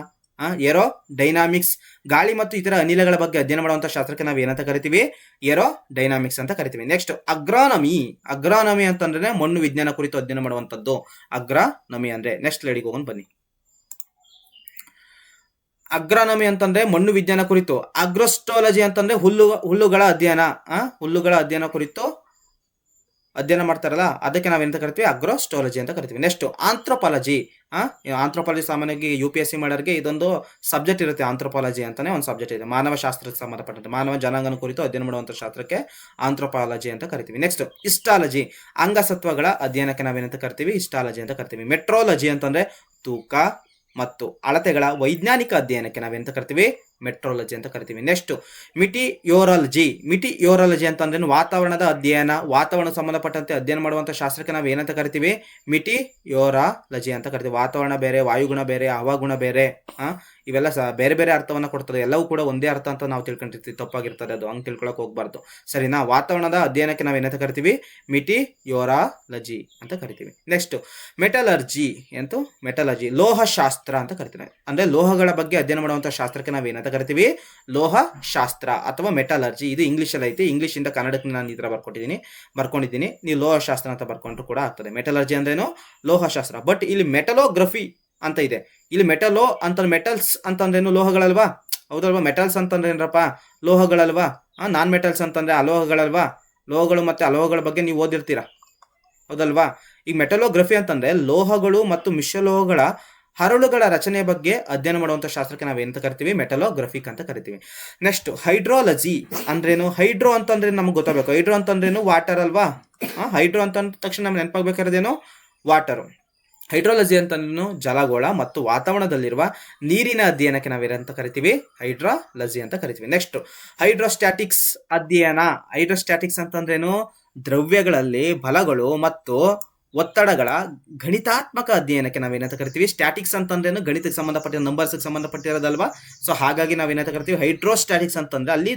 ಏರೋ ಡೈನಾಮಿಕ್ಸ್ ಗಾಳಿ ಮತ್ತು ಇತರ ಅನಿಲಗಳ ಬಗ್ಗೆ ಅಧ್ಯಯನ ಮಾಡುವಂತ ಶಾಸ್ತ್ರಕ್ಕೆ ನಾವು ಏನಂತ ಕರಿತೀವಿ? ಏರೋ ಡೈನಾಮಿಕ್ಸ್ ಅಂತ ಕರಿತೀವಿ. ನೆಕ್ಸ್ಟ್ ಅಗ್ರಾನಮಿ. ಅಗ್ರಾನಮಿ ಅಂತಂದ್ರೆ ಮಣ್ಣು ವಿಜ್ಞಾನ ಕುರಿತು ಅಧ್ಯಯನ ಮಾಡುವಂತದ್ದು ಅಗ್ರಾನಮಿ ಅಂದ್ರೆ ನೆಕ್ಸ್ಟ್ ಲೇಡಿಗೆ ಹೋಗೋಣ, ಬನ್ನಿ. ಅಗ್ರಾನಮಿ ಅಂತಂದ್ರೆ ಮಣ್ಣು ವಿಜ್ಞಾನ ಕುರಿತು. ಅಗ್ರೋಸ್ಟೋಲಜಿ ಅಂತಂದ್ರೆ ಹುಲ್ಲು, ಹುಲ್ಲುಗಳ ಅಧ್ಯಯನ. ಹುಲ್ಲುಗಳ ಅಧ್ಯಯನ ಕುರಿತು ಅಧ್ಯಯನ ಮಾಡ್ತಾರಲ್ಲ, ಅದಕ್ಕೆ ನಾವೆಂತ ಕರಿತೀವಿ? ಅಗ್ರೋಸ್ಟೋಲಜಿ ಅಂತ ಕರಿತೀವಿ. ನೆಕ್ಸ್ಟ್ ಆಂಥ್ರೋಪಾಲಜಿ ಆ ಆಂಥ್ರೋಪಾಲಜಿ ಸಾಮಾನ್ಯವಾಗಿ ಯು ಪಿ ಎಸ್ ಸಿ ಮಾಡೋರಿಗೆ ಇದೊಂದು ಸಬ್ಜೆಕ್ಟ್ ಇರುತ್ತೆ ಆಂಥ್ರೋಪಾಲಜಿ ಅಂತಾನೆ ಒಂದು ಸಬ್ಜೆಕ್ಟ್ ಇದೆ. ಮಾನವ ಶಾಸ್ತ್ರಕ್ಕೆ ಸಂಬಂಧಪಟ್ಟಂತೆ, ಮಾನವ ಜನಾಂಗನ ಕುರಿತು ಅಧ್ಯಯನ ಮಾಡುವಂಥ ಶಾಸ್ತ್ರಕ್ಕೆ ಆಂಥ್ರೋಪಾಲಜಿ ಅಂತ ಕರಿತೀವಿ. ನೆಕ್ಸ್ಟ್ ಇಸ್ಟಾಲಜಿ ಅಂಗಸತ್ವಗಳ ಅಧ್ಯಯನಕ್ಕೆ ನಾವೇನಂತ ಕರಿತೀವಿ? ಇಸ್ಟಾಲಜಿ ಅಂತ ಕರಿತೀವಿ. ಮೆಟ್ರೋಲಜಿ ಅಂತಂದ್ರೆ ತೂಕ ಮತ್ತು ಅಳತೆಗಳ ವೈಜ್ಞಾನಿಕ ಅಧ್ಯಯನಕ್ಕೆ ನಾವೆಂತ ಕರಿತೀವಿ? ಮೆಟ್ರೋಲಜಿ ಅಂತ ಕರಿತೀವಿ. ನೆಕ್ಸ್ಟ್ ಮಿಟಿಯೋರಾಲಜಿ ಮಿಟಿಯೋರಾಲಜಿ ಅಂತಂದ್ರೆ ವಾತಾವರಣದ ಅಧ್ಯಯನ, ವಾತಾವರಣ ಸಂಬಂಧಪಟ್ಟಂತೆ ಅಧ್ಯಯನ ಮಾಡುವಂತ ಶಾಸ್ತ್ರಕ್ಕೆ ನಾವು ಏನಂತ ಕರಿತೀವಿ? ಮಿಟಿಯೋರಾಲಜಿ ಅಂತ ಕರಿತೀವಿ. ವಾತಾವರಣ ಬೇರೆ, ವಾಯುಗುಣ ಬೇರೆ, ಹವಾಗುಣ ಬೇರೆ ಇವೆಲ್ಲ ಬೇರೆ ಬೇರೆ ಅರ್ಥವನ್ನ ಕೊಡ್ತದೆ. ಎಲ್ಲವೂ ಕೂಡ ಒಂದೇ ಅರ್ಥ ಅಂತ ನಾವು ತಿಳ್ಕೊಂಡಿರ್ತೀವಿ. ತಪ್ಪಾಗಿರ್ತದೆ ಅದು. ಹಂಗೆ ತಿಳ್ಕೊಳಕ್ ಹೋಗ್ಬಾರ್ದು. ಸರಿನಾ? ವಾತಾವರಣದ ಅಧ್ಯಯನಕ್ಕೆ ನಾವು ಏನಂತ ಕರಿತೀವಿ? ಮಿಟಿಯೋರಾಲಜಿ ಅಂತ ಕರಿತೀವಿ. ನೆಕ್ಸ್ಟ್ ಮೆಟಲರ್ಜಿ ಎಂತು? ಮೆಟಲರ್ಜಿ ಲೋಹಶಾಸ್ತ್ರ ಅಂತ ಕರಿತೀವಿ. ಅಂದ್ರೆ ಲೋಹಗಳ ಬಗ್ಗೆ ಅಧ್ಯಯನ ಮಾಡುವಂತ ಶಾಸ್ತ್ರಕ್ಕೆ ನಾವು ಏನಂತ ಕರಿತೀವಿ. ಲೋಹ ಶಾಸ್ತ್ರ ಅಥವಾ ಮೆಟಲರ್ಜಿ ಇದು ಇಂಗ್ಲಿಷ್ ಅಲ್ಲಿ ಐತಿ. ಇಂಗ್ಲಿಷ್ ಇಂದ ಕನ್ನಡಕ್ಕೆ ನಾನು ಈ ಥರ ಬರ್ಕೊಟ್ಟಿದ್ದೀನಿ ಬರ್ಕೊಂಡಿದ್ದೀನಿ ನೀವು ಲೋಹಶಾಸ್ತ್ರ ಅಂತ ಬರ್ಕೊಂಡ್ರು ಕೂಡ ಆಗ್ತದೆ. ಮೆಟಲರ್ಜಿ ಅಂದ್ರೇನು? ಲೋಹಶಾಸ್ತ್ರ ಬಟ್ ಇಲ್ಲಿ ಮೆಟಲೋಗ್ರಫಿ ಅಂತ ಇದೆ. ಇಲ್ಲಿ ಮೆಟಲೋ ಅಂತ ಮೆಟಲ್ಸ್ ಅಂತಂದ್ರೇನು ಲೋಹಗಳಲ್ವಾ? ಹೌದಲ್ವಾ? ಮೆಟಲ್ಸ್ ಅಂತಂದ್ರೆ ಏನಪ್ಪ ಲೋಹಗಳಲ್ವಾ? ನಾನ್ ಮೆಟಲ್ಸ್ ಅಂತಂದ್ರೆ ಅಲೋಹಗಳಲ್ವಾ? ಲೋಹಗಳು ಮತ್ತೆ ಅಲೋಹಗಳ ಬಗ್ಗೆ ನೀವು ಓದಿರ್ತೀರಾ? ಹೌದಲ್ವಾ? ಈ ಮೆಟಲೋಗ್ರಫಿ ಅಂತಂದ್ರೆ ಲೋಹಗಳು ಮತ್ತು ಮಿಶ್ರಲೋಹಗಳ ಹರಳುಗಳ ರಚನೆ ಬಗ್ಗೆ ಅಧ್ಯಯನ ಮಾಡುವಂಥ ಶಾಸ್ತ್ರಕ್ಕೆ ನಾವು ಎಂತ ಕರಿತೀವಿ? ಮೆಟಲೋಗ್ರಫಿಕ್ ಅಂತ ಕರಿತೀವಿ. ನೆಕ್ಸ್ಟ್ ಹೈಡ್ರಾಲಜಿ ಅಂದ್ರೇನು? ಹೈಡ್ರೋ ಅಂತಂದ್ರೆ ನಮ್ಗೆ ಗೊತ್ತಾಗಬೇಕು. ಹೈಡ್ರೋ ಅಂತಂದ್ರೇನು? ವಾಟರ್ ಅಲ್ವಾ? ಹೈಡ್ರೋ ಅಂತ ತಕ್ಷಣ ನಮ್ಗೆ ನೆನಪಾಗಬೇಕಾದ್ರೇನು ವಾಟರ್ ಹೈಡ್ರಾಲಜಿ ಅಂತಂದ್ರೂ ಜಲಗೋಳ ಮತ್ತು ವಾತಾವರಣದಲ್ಲಿರುವ ನೀರಿನ ಅಧ್ಯಯನಕ್ಕೆ ನಾವೇನಂತ ಕರಿತೀವಿ? ಹೈಡ್ರಾಲಜಿ ಅಂತ ಕರಿತೀವಿ. ನೆಕ್ಸ್ಟ್ ಹೈಡ್ರೋಸ್ಟ್ಯಾಟಿಕ್ಸ್ ಅಧ್ಯಯನ. ಹೈಡ್ರೋಸ್ಟ್ಯಾಟಿಕ್ಸ್ ಅಂತಂದ್ರೇನು? ದ್ರವ್ಯಗಳಲ್ಲಿ ಬಲಗಳು ಮತ್ತು ಒತ್ತಡಗಳ ಗಣಿತಾತ್ಮಕ ಅಧ್ಯಯನಕ್ಕೆ ನಾವು ಏನಂತ ಕರಿತೀವಿ? ಸ್ಟ್ಯಾಟಿಕ್ಸ್ ಅಂತಂದ್ರೆ ಗಣಿತಕ್ಕೆ ಸಂಬಂಧಪಟ್ಟಿರೋ ನಂಬರ್ಸ್ಗೆ ಸಂಬಂಧಪಟ್ಟಿರೋದಲ್ವಾ ಸೊ ಹಾಗಾಗಿ ನಾವೇನಂತ ಕರಿತೀವಿ? ಹೈಡ್ರೋಸ್ಟ್ಯಾಟಿಕ್ಸ್ ಅಂತಂದ್ರೆ ಅಲ್ಲಿ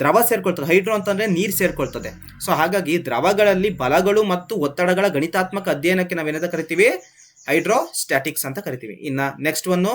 ದ್ರವ ಸೇರ್ಕೊಳ್ತದೆ. ಹೈಡ್ರೋ ಅಂತಂದ್ರೆ ನೀರು ಸೇರ್ಕೊಳ್ತದೆ. ಸೊ ಹಾಗಾಗಿ ದ್ರವಗಳಲ್ಲಿ ಬಲಗಳು ಮತ್ತು ಒತ್ತಡಗಳ ಗಣಿತಾತ್ಮಕ ಅಧ್ಯಯನಕ್ಕೆ ನಾವೇನಂತ ಕರಿತೀವಿ? ಹೈಡ್ರೋಸ್ಟ್ಯಾಟಿಕ್ಸ್ ಅಂತ ಕರಿತೀವಿ. ಇನ್ನ ನೆಕ್ಸ್ಟ್ ಒಂದು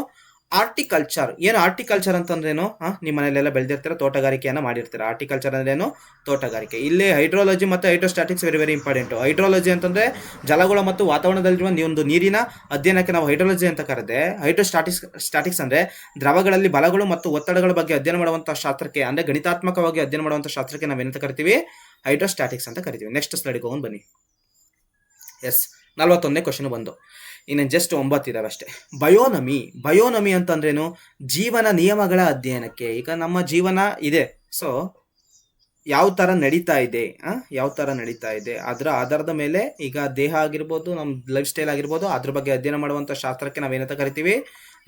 ಆರ್ಟಿಕಲ್ಚರ್. ಏನು ಆರ್ಟಿಕಲ್ಚರ್ ಅಂತಂದ್ರೇನು? ಹಾ? ನಿಮ್ಮ ಮನೆಯಲ್ಲೆಲ್ಲ ಬೆಳೆದಿರ್ತೀರ? ತೋಟಗಾರಿಕೆಯನ್ನು ಮಾಡಿರ್ತೀರ? ಆರ್ಟಿಕಲ್ಚರ್ ಅಂದ್ರೇನು? ತೋಟಗಾರಿಕೆ. ಇಲ್ಲಿ ಹೈಡ್ರಾಲಜಿ ಮತ್ತು hydrostatics very very important hydrology ಅಂತಂದ್ರೆ ಜಲಗಳು ಮತ್ತು ವಾತಾವರಣದಲ್ಲಿರುವ ಒಂದು ನೀರಿನ ಅಧ್ಯಯನಕ್ಕೆ ನಾವು ಹೈಡ್ರೋಲಜಿ ಅಂತ ಕರೆದೆ ಹೈಡ್ರೋಸ್ಟಾಟಿಕ್ಸ್, ಸ್ಟಾಟಿಕ್ಸ್ ಅಂದರೆ ದ್ರವಗಳಲ್ಲಿ ಬಲಗಳು ಮತ್ತು ಒತ್ತಡಗಳ ಬಗ್ಗೆ ಅಧ್ಯಯನ ಮಾಡುವಂಥ ಶಾಸ್ತ್ರಕ್ಕೆ, ಅಂದರೆ ಗಣಿತಾತ್ಮಕವಾಗಿ ಅಧ್ಯಯನ ಮಾಡುವಂಥ ಶಾಸ್ತ್ರಕ್ಕೆ ನಾವು ಏನಂತ ಕರಿತೀವಿ? ಹೈಡ್ರೋಸ್ಟಾಟಿಕ್ಸ್ ಅಂತ ಕರಿತೀವಿ. ನೆಕ್ಸ್ಟ್ ಸ್ಲೈಡ್ಗೆ ಹೋಗಿ ಬನ್ನಿ. ಎಸ್ ನಲ್ವತ್ತೊಂದನೇ ಕ್ವಶನ್ ಬಂದು. ಇನ್ನು ಜಸ್ಟ್ ಒಂಬತ್ತಿದಾವೆ ಅಷ್ಟೇ ಬಯೋನಮಿ ಬಯೋನಮಿ ಅಂತಂದ್ರೇನು? ಜೀವನ ನಿಯಮಗಳ ಅಧ್ಯಯನಕ್ಕೆ. ಈಗ ನಮ್ಮ ಜೀವನ ಇದೆ. ಸೊ ಯಾವ ಥರ ನಡೀತಾ ಇದೆ ಯಾವ ಥರ ನಡೀತಾ ಇದೆ? ಅದರ ಆಧಾರದ ಮೇಲೆ ಈಗ ದೇಹ ಆಗಿರ್ಬೋದು ನಮ್ಮ ಲೈಫ್ ಸ್ಟೈಲ್ ಆಗಿರ್ಬೋದು, ಅದ್ರ ಬಗ್ಗೆ ಅಧ್ಯಯನ ಮಾಡುವಂಥ ಶಾಸ್ತ್ರಕ್ಕೆ ನಾವೇನಂತ ಕರಿತೀವಿ?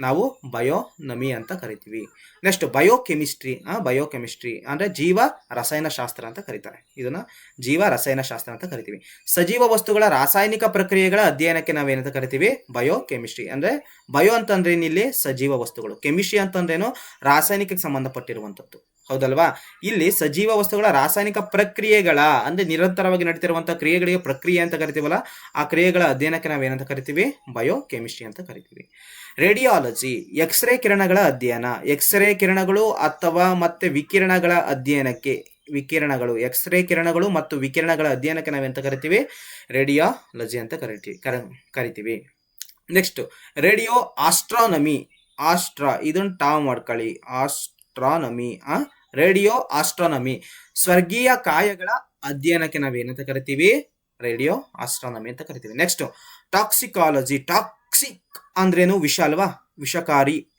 ನಾವು ಬಯೋನಮಿ ಅಂತ ಕರಿತೀವಿ. ನೆಕ್ಸ್ಟ್ ಬಯೋಕೆಮಿಸ್ಟ್ರಿ ಬಯೋಕೆಮಿಸ್ಟ್ರಿ ಅಂದ್ರೆ ಜೀವ ರಸಾಯನಶಾಸ್ತ್ರ ಅಂತ ಕರೀತಾರೆ. ಇದನ್ನ ಜೀವ ರಸಾಯನಶಾಸ್ತ್ರ ಅಂತ ಕರಿತೀವಿ. ಸಜೀವ ವಸ್ತುಗಳ ರಾಸಾಯನಿಕ ಪ್ರಕ್ರಿಯೆಗಳ ಅಧ್ಯಯನಕ್ಕೆ ನಾವೇನಂತ ಕರಿತೀವಿ? ಬಯೋಕೆಮಿಸ್ಟ್ರಿ ಅಂದ್ರೆ ಬಯೋ ಅಂತಂದ್ರೆ ಇಲ್ಲಿ ಸಜೀವ ವಸ್ತುಗಳು. ಕೆಮಿಸ್ಟ್ರಿ ಅಂತಂದ್ರೇನು? ರಾಸಾಯನಿಕಕ್ಕೆ ಸಂಬಂಧಪಟ್ಟಿರುವಂಥದ್ದು. ಹೌದಲ್ವಾ? ಇಲ್ಲಿ ಸಜೀವ ವಸ್ತುಗಳ ರಾಸಾಯನಿಕ ಪ್ರಕ್ರಿಯೆಗಳ ಅಂದ್ರೆ ನಿರಂತರವಾಗಿ ನಡೀತಿರುವಂತಹ ಕ್ರಿಯೆಗಳಿಗೆ ಪ್ರಕ್ರಿಯೆ ಅಂತ ಕರಿತೀವಲ್ಲ, ಆ ಕ್ರಿಯೆಗಳ ಅಧ್ಯಯನಕ್ಕೆ ನಾವೇನಂತ ಕರಿತೀವಿ? ಬಯೋ ಕೆಮಿಸ್ಟ್ರಿ ಅಂತ ಕರಿತೀವಿ. ರೇಡಿಯಾಲಜಿ ಎಕ್ಸ್ರೇ ಕಿರಣಗಳ ಅಧ್ಯಯನ ಎಕ್ಸ್ರೇ ಕಿರಣಗಳು ಅಥವಾ ಮತ್ತೆ ವಿಕಿರಣಗಳ ಅಧ್ಯಯನಕ್ಕೆ, ವಿಕಿರಣಗಳು ಎಕ್ಸ್ರೇ ಕಿರಣಗಳು ಮತ್ತು ವಿಕಿರಣಗಳ ಅಧ್ಯಯನಕ್ಕೆ ನಾವೆಂತ ಕರಿತೀವಿ? ರೇಡಿಯಾಲಜಿ ಅಂತ ಕರಿತೀವಿ, ಕರ, ಕರಿತೀವಿ. ನೆಕ್ಸ್ಟ್ ರೇಡಿಯೋ ಆಸ್ಟ್ರಾನಮಿ ಆಸ್ಟ್ರಾ ಇದನ್ನು ಟಾವ್ ಮಾಡ್ಕೊಳ್ಳಿ. ಆಸ್ಟ್ರಾನಮಿ ಆ? ರೇಡಿಯೋ ಆಸ್ಟ್ರಾನಮಿ ಸ್ವರ್ಗೀಯ ಕಾಯಗಳ ಅಧ್ಯಯನಕ್ಕೆ ನಾವೇನಂತ ಕರಿತೀವಿ? ರೇಡಿಯೋ ಆಸ್ಟ್ರಾನಮಿ ಅಂತ ಕರಿತೀವಿ. ನೆಕ್ಸ್ಟ್ ಟಾಕ್ಸಿಕಾಲಜಿ ಟಾಕ್ಸಿಕ್ ಅಂದ್ರೇನು? ವಿಷ ಅಲ್ವಾ? ವಿಷಕಾರಿ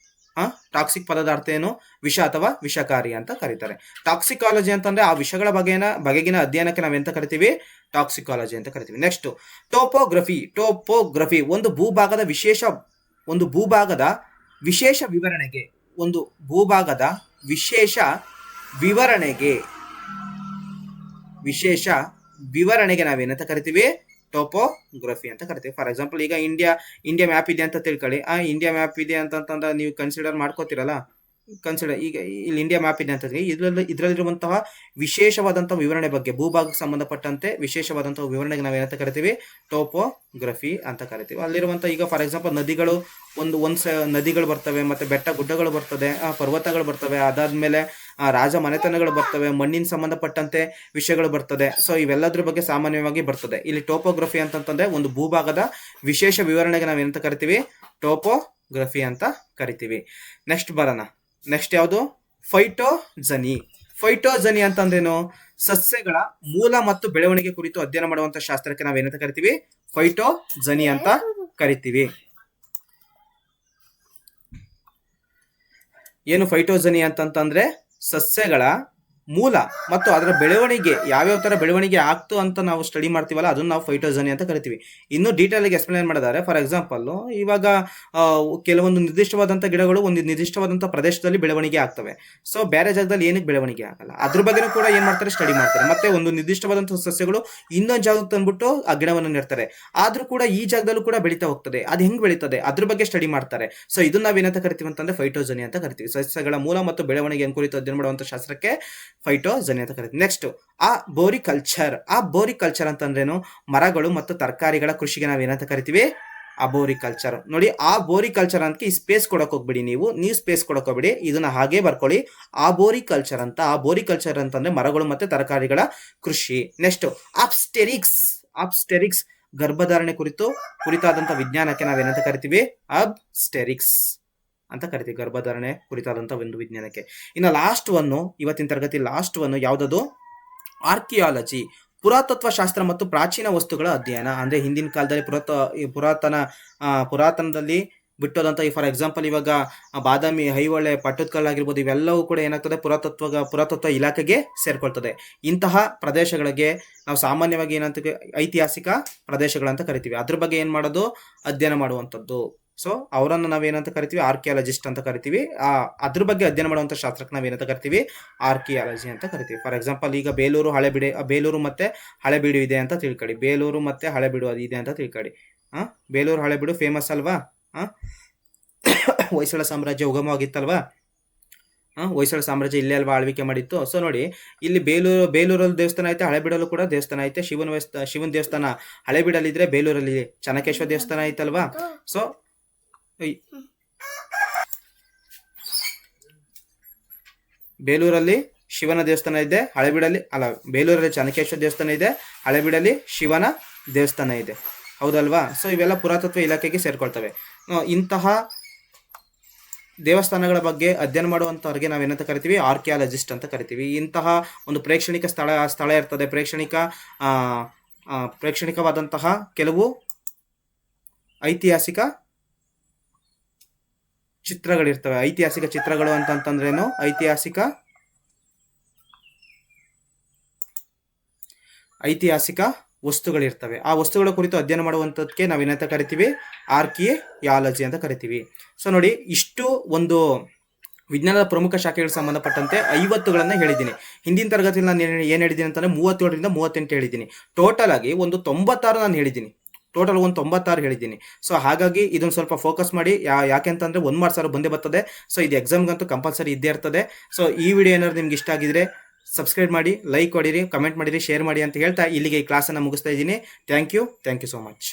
ಟಾಕ್ಸಿಕ್ ಪದದ ಅರ್ಥ ಏನು? ವಿಷ ಅಥವಾ ವಿಷಕಾರಿ ಅಂತ ಕರೀತಾರೆ. ಟಾಕ್ಸಿಕಾಲಜಿ ಅಂತಂದ್ರೆ ಆ ವಿಷಗಳ ಬಗೆನ ಬಗೆಗಿನ ಅಧ್ಯಯನಕ್ಕೆ ನಾವೆಂತ ಕರಿತೀವಿ? ಟಾಕ್ಸಿಕಾಲಜಿ ಅಂತ ಕರಿತೀವಿ. Next topography. ಟೋಪೋಗ್ರಫಿ ಒಂದು ಭೂಭಾಗದ ವಿಶೇಷ, ಒಂದು ಭೂಭಾಗದ ವಿಶೇಷ ವಿವರಣೆಗೆ, ಒಂದು ಭೂಭಾಗದ ವಿಶೇಷ ವಿವರಣೆಗೆ ವಿಶೇಷ ವಿವರಣೆಗೆ ನಾವೇನಂತ ಕರಿತೀವಿ? ಟೋಪೋಗ್ರಫಿ ಅಂತ ಕರಿತೀವಿ. ಫಾರ್ ಎಕ್ಸಾಂಪಲ್ ಈಗ ಇಂಡಿಯಾ ಇಂಡಿಯಾ ಮ್ಯಾಪ್ ಇದೆ ಅಂತ ತಿಳ್ಕೊಳ್ಳಿ. ಆ ಇಂಡಿಯಾ ಮ್ಯಾಪ್ ಇದೆ ಅಂತಂತಂದ್ರೆ ನೀವು ಕನ್ಸಿಡರ್ ಮಾಡ್ಕೋತೀರಲ್ಲ? ಕನ್ಸಿಡರ್ ಈಗ ಇಲ್ಲಿ ಇಂಡಿಯಾ ಮ್ಯಾಪ್ ಇದೆ ಅಂತ ಇದರಲ್ಲಿ, ಇದರಲ್ಲಿರುವಂತಹ ವಿಶೇಷವಾದಂತಹ ವಿವರಣೆ ಬಗ್ಗೆ, ಭೂಭಾಗಕ್ಕೆ ಸಂಬಂಧಪಟ್ಟಂತೆ ವಿಶೇಷವಾದಂತಹ ವಿವರಣೆಗೆ ನಾವು ಏನಂತ ಕರಿತೀವಿ? ಟೋಪೋಗ್ರಫಿ ಅಂತ ಕರಿತೀವಿ. ಅಲ್ಲಿರುವಂತಹ ಈಗ ಫಾರ್ ಎಕ್ಸಾಂಪಲ್ ನದಿಗಳು ಒಂದು ಒಂದು ನದಿಗಳು ಬರ್ತವೆ, ಮತ್ತೆ ಬೆಟ್ಟ ಗುಡ್ಡಗಳು ಬರ್ತದೆ ಪರ್ವತಗಳು ಬರ್ತವೆ. ಅದಾದ್ಮೇಲೆ ರಾಜ ಮನೆತನಗಳು ಬರ್ತವೆ, ಮಣ್ಣಿನ ಸಂಬಂಧಪಟ್ಟಂತೆ ವಿಷಯಗಳು ಬರ್ತದೆ. ಸೊ ಇವೆಲ್ಲದ್ರ ಬಗ್ಗೆ ಸಾಮಾನ್ಯವಾಗಿ ಬರ್ತದೆ. ಇಲ್ಲಿ ಟೋಪೋಗ್ರಫಿ ಅಂತಂತಂದ್ರೆ ಒಂದು ಭೂಭಾಗದ ವಿಶೇಷ ವಿವರಣೆಗೆ ನಾವು ಏನಂತ ಕರಿತೀವಿ? ಟೋಪೋಗ್ರಫಿ ಅಂತ ಕರಿತೀವಿ. ನೆಕ್ಸ್ಟ್ ಬರೋಣ. ನೆಕ್ಸ್ಟ್ ಯಾವುದು? ಫೈಟೋಜನಿ. ಫೈಟೋಜನಿ ಅಂತಂದ್ರೇನು ಸಸ್ಯಗಳ ಮೂಲ ಮತ್ತು ಬೆಳವಣಿಗೆ ಕುರಿತು ಅಧ್ಯಯನ ಮಾಡುವಂತ ಶಾಸ್ತ್ರಕ್ಕೆ ನಾವು ಏನಂತ ಕರಿತೀವಿ? ಫೈಟೋಜನಿ ಅಂತ ಕರಿತೀವಿ. ಏನು ಫೈಟೋಜನಿ ಅಂತಂತಂದ್ರೆ? ಸಸ್ಯಗಳ ಮೂಲ ಮತ್ತು ಅದರ ಬೆಳವಣಿಗೆ, ಯಾವ್ಯಾವ ಥರ ಬೆಳವಣಿಗೆ ಆಗ್ತು ಅಂತ ನಾವು ಸ್ಟಡಿ ಮಾಡ್ತೀವಲ್ಲ, ಅದನ್ನ ನಾವು ಫೈಟೋಜನಿ ಅಂತ ಕರಿತೀವಿ. ಇನ್ನು ಡೀಟೇಲ್ ಆಗಿ ಎಕ್ಸ್ಪ್ಲೇನ್ ಮಾಡಿದ್ದಾರೆ ಫಾರ್ ಎಕ್ಸಾಂಪಲ್ ಇವಾಗ ಕೆಲವೊಂದು ನಿರ್ದಿಷ್ಟವಾದಂಥ ಗಿಡಗಳು ಒಂದು ನಿರ್ದಿಷ್ಟವಾದಂಥ ಪ್ರದೇಶದಲ್ಲಿ ಬೆಳವಣಿಗೆ ಆಗ್ತವೆ. ಸೊ ಬೇರೆ ಜಾಗದಲ್ಲಿ ಏನಕ್ಕೆ ಬೆಳವಣಿಗೆ ಆಗಲ್ಲ? ಅದ್ರ ಬಗ್ಗೆನೂ ಕೂಡ ಏನು ಮಾಡ್ತಾರೆ? ಸ್ಟಡಿ ಮಾಡ್ತಾರೆ. ಮತ್ತೆ ಒಂದು ನಿರ್ದಿಷ್ಟವಾದಂಥ ಸಸ್ಯಗಳು ಇನ್ನೊಂದು ಜಾಗಕ್ಕೆ ತಂದ್ಬಿಟ್ಟು ಆ ಗಿಡವನ್ನು ನೆಡ್ತಾರೆ. ಆದರೂ ಕೂಡ ಈ ಜಾಗದಲ್ಲೂ ಕೂಡ ಬೆಳೀತಾ ಹೋಗ್ತದೆ. ಅದು ಹೆಂಗೆ ಬೆಳೀತದೆ? ಅದ್ರ ಬಗ್ಗೆ ಸ್ಟಡಿ ಮಾಡ್ತಾರೆ. ಸೊ ಇದನ್ನ ನಾವೇನಂತ ಕರಿತೀವಿ ಅಂತಂದ್ರೆ ಫೈಟೋಜನಿ ಅಂತ ಕರಿತೀವಿ. ಸಸ್ಯಗಳ ಮೂಲ ಮತ್ತು ಬೆಳವಣಿಗೆ ಕುರಿತು ಅಧ್ಯಯನ ಮಾಡುವಂಥ ಶಾಸ್ತ್ರಕ್ಕೆ ಫೈಟೋಜನಿ ಅಂತ ಕರೀತೀವಿ. ನೆಕ್ಸ್ಟ್ ಆ ಬೋರಿಕಲ್ಚರ್ ಆ ಬೋರಿಕಲ್ಚರ್ ಅಂತಂದ್ರೇನು? ಮರಗಳು ಮತ್ತು ತರಕಾರಿಗಳ ಕೃಷಿಗೆ ನಾವು ಏನಂತ ಕರಿತೀವಿ? ಆ ಬೋರಿಕಲ್ಚರ್ ನೋಡಿ, ಆ ಬೋರಿಕಲ್ಚರ್ ಅಂತ ಈ ಸ್ಪೇಸ್ ಕೊಡಕ್ ಹೋಗ್ಬಿಡಿ ನೀವು. ನೀವು ಸ್ಪೇಸ್ ಕೊಡಕ್ ಹೋಗ್ಬಿಡಿ. ಇದನ್ನ ಹಾಗೆ ಬರ್ಕೊಳ್ಳಿ. ಆ ಬೋರಿಕಲ್ಚರ್ ಅಂತ, ಆ ಬೋರಿಕಲ್ಚರ್ ಅಂತಂದ್ರೆ ಮರಗಳು ಮತ್ತೆ ತರಕಾರಿಗಳ ಕೃಷಿ. ನೆಕ್ಸ್ಟ್ ಅಬ್ಸ್ಟೆರಿಕ್ಸ್ ಅಬ್ಸ್ಟೆರಿಕ್ಸ್ ಗರ್ಭಧಾರಣೆ ಕುರಿತು ಕುರಿತಾದಂತ ವಿಜ್ಞಾನಕ್ಕೆ ನಾವೇನಂತ ಕರಿತೀವಿ? ಅಬ್ಸ್ಟೆರಿಕ್ಸ್ ಅಂತ ಕರಿತೀವಿ. ಗರ್ಭಧಾರಣೆ ಕುರಿತಾದಂಥ ಒಂದು ವಿಜ್ಞಾನಕ್ಕೆ. ಇನ್ನು ಲಾಸ್ಟ್ ಒನ್ನು ಇವತ್ತಿನ ತರಗತಿ ಲಾಸ್ಟ್ ಒನ್ನು ಯಾವುದದು? ಆರ್ಕಿಯಾಲಜಿ ಪುರಾತತ್ವ ಶಾಸ್ತ್ರ ಮತ್ತು ಪ್ರಾಚೀನ ವಸ್ತುಗಳ ಅಧ್ಯಯನ. ಅಂದ್ರೆ ಹಿಂದಿನ ಕಾಲದಲ್ಲಿ ಪುರಾತ ಪುರಾತನ ಪುರಾತನದಲ್ಲಿ ಬಿಟ್ಟೋದಂತ ಈ ಫಾರ್ ಎಕ್ಸಾಂಪಲ್ ಇವಾಗ ಬಾದಾಮಿ ಐಹೊಳೆ ಪಟ್ಟದಕಲ್ಲಾಗಿರ್ಬೋದು ಇವೆಲ್ಲವೂ ಕೂಡ ಏನಾಗ್ತದೆ? ಪುರಾತತ್ವ ಪುರಾತತ್ವ ಇಲಾಖೆಗೆ ಸೇರ್ಕೊಳ್ತದೆ. ಇಂತಹ ಪ್ರದೇಶಗಳಿಗೆ ನಾವು ಸಾಮಾನ್ಯವಾಗಿ ಏನಂತ ಐತಿಹಾಸಿಕ ಪ್ರದೇಶಗಳಂತ ಕರಿತೀವಿ. ಅದ್ರ ಬಗ್ಗೆ ಏನು ಮಾಡೋದು? ಅಧ್ಯಯನ ಮಾಡುವಂಥದ್ದು. ಸೊ ಅವರನ್ನು ನಾವೇನಂತ ಕರಿತೀವಿ? ಆರ್ಕಿಯಾಲಜಿಸ್ಟ್ ಅಂತ ಕರಿತೀವಿ. ಆ, ಅದ್ರ ಬಗ್ಗೆ ಅಧ್ಯಯನ ಮಾಡುವಂಥ ಶಾಸ್ತ್ರಕ್ಕೆ ನಾವೇನಂತ ಕರಿತೀವಿ? ಆರ್ಕಿಯಾಲಜಿ ಅಂತ ಕರಿತೀವಿ. ಫಾರ್ ಎಕ್ಸಾಂಪಲ್ ಈಗ ಬೇಲೂರು ಹಳೆಬೀಡು ಬೇಲೂರು ಮತ್ತೆ ಹಳೆಬೀಡು ಇದೆ ಅಂತ ತಿಳ್ಕೊಳ್ಳಿ ಬೇಲೂರು ಮತ್ತೆ ಹಳೆಬೀಡು ಅದು ಇದೆ ಅಂತ ತಿಳ್ಕೊಳ್ಳಿ ಹಾಂ ಬೇಲೂರು ಹಳೆಬೀಡು ಫೇಮಸ್ ಅಲ್ವಾ? ಹಾಂ ಹೊಯ್ಸಳ ಸಾಮ್ರಾಜ್ಯ ಉಗಮವಾಗಿತ್ತಲ್ವಾ ಹಾಂ ಹೊಯ್ಸಳ ಸಾಮ್ರಾಜ್ಯ ಇಲ್ಲೇ ಅಲ್ವಾ ಆಳ್ವಿಕೆ ಮಾಡಿತ್ತು? ಸೊ ನೋಡಿ, ಇಲ್ಲಿ ಬೇಲೂರು, ಬೇಲೂರಲ್ಲಿ ದೇವಸ್ಥಾನ ಐತೆ ಹಳೆಬೀಡಲ್ಲೂ ಕೂಡ ದೇವಸ್ಥಾನ ಐತೆ. ಶಿವನ ಶಿವನ ದೇವಸ್ಥಾನ ಹಳೆಬೀಡಲ್ಲಿದ್ರೆ ಬೇಲೂರಲ್ಲಿ ಚನಕೇಶ್ವರ ದೇವಸ್ಥಾನ ಐತಲ್ವಾ? ಸೊ ಬೇಲೂರಲ್ಲಿ ಶಿವನ ದೇವಸ್ಥಾನ ಇದೆ, ಹಳೆಬೀಡಲ್ಲಿ ಅಲ್ಲ, ಬೇಲೂರಲ್ಲಿ ಚನಕೇಶ್ವರ ದೇವಸ್ಥಾನ ಇದೆ, ಹಳೆಬೀಡಲ್ಲಿ ಶಿವನ ದೇವಸ್ಥಾನ ಇದೆ. ಹೌದಲ್ವಾ? ಸೊ ಇವೆಲ್ಲ ಪುರಾತತ್ವ ಇಲಾಖೆಗೆ ಸೇರ್ಕೊಳ್ತವೆ. ಇಂತಹ ದೇವಸ್ಥಾನಗಳ ಬಗ್ಗೆ ಅಧ್ಯಯನ ಮಾಡುವಂತವ್ರಿಗೆ ಏನಂತ ಕರಿತೀವಿ? ಆರ್ಕಿಯಾಲಜಿಸ್ಟ್ ಅಂತ ಕರಿತೀವಿ. ಇಂತಹ ಒಂದು ಪ್ರೇಕ್ಷಣಿಕ ಸ್ಥಳ ಸ್ಥಳ ಇರ್ತದೆ. ಪ್ರೇಕ್ಷಣಿಕ ಪ್ರೇಕ್ಷಣಿಕವಾದಂತಹ ಕೆಲವು ಐತಿಹಾಸಿಕ ಚಿತ್ರಗಳಿರ್ತವೆ. ಐತಿಹಾಸಿಕ ಚಿತ್ರಗಳು ಅಂತಂತಂದ್ರೇನು? ಐತಿಹಾಸಿಕ ಐತಿಹಾಸಿಕ ವಸ್ತುಗಳಿರ್ತವೆ. ಆ ವಸ್ತುಗಳ ಕುರಿತು ಅಧ್ಯಯನ ಮಾಡುವಂಥದ್ದಕ್ಕೆ ನಾವೇನಂತ ಕರಿತೀವಿ? ಆರ್ಕಿಯಾಲಜಿ ಅಂತ ಕರಿತೀವಿ. ಸೊ ನೋಡಿ, ಇಷ್ಟು ಒಂದು ವಿಜ್ಞಾನದ ಪ್ರಮುಖ ಶಾಖೆಗಳಿಗೆ ಸಂಬಂಧಪಟ್ಟಂತೆ ಐವತ್ತುಗಳನ್ನು ಹೇಳಿದ್ದೀನಿ. ಹಿಂದಿನ ತರಗತಿಯಲ್ಲಿ ನಾನು ಏನ್ ಹೇಳಿದ್ದೀನಿ ಅಂತಂದರೆ ಮೂವತ್ತೇಳರಿಂದ ಮೂವತ್ತೆಂಟು ಹೇಳಿದ್ದೀನಿ. ಟೋಟಲ್ ಆಗಿ ಒಂದು ತೊಂಬತ್ತಾರು ನಾನು ಹೇಳಿದ್ದೀನಿ. ಟೋಟಲ್ ಒಂದು ತೊಂಬತ್ತಾರು ಹೇಳಿದ್ದೀನಿ. ಸೊ ಹಾಗಾಗಿ ಇದನ್ನ ಸ್ವಲ್ಪ ಫೋಕಸ್ ಮಾಡಿ, ಯಾ ಯಾಕೆಂತಂದ್ರೆ ಒಂದು ಮಾರ್ಕ್ಸ್ ಸಾವಿರ ಬಂದೇ ಬರ್ತದೆ. ಸೊ ಇದು ಎಕ್ಸಾಮ್ಗಂತೂ ಕಂಪಲ್ಸರಿ ಇದ್ದೇ ಇರ್ತದೆ. ಸೊ ಈ ವಿಡಿಯೋ ಏನಾದ್ರು ನಿಮ್ಗೆ ಇಷ್ಟ ಆಗಿದ್ರೆ ಸಬ್ಸ್ಕ್ರೈಬ್ ಮಾಡಿ ಲೈಕ್ ಕೊಡಿರಿ ಕಮೆಂಟ್ ಮಾಡಿರಿ ಶೇರ್ ಮಾಡಿ ಅಂತ ಹೇಳ್ತಾ ಇಲ್ಲಿಗೆ ಈ ಕ್ಲಾಸನ್ನು ಮುಗಿಸ್ತಾ ಇದ್ದೀನಿ. Thank you thank you so much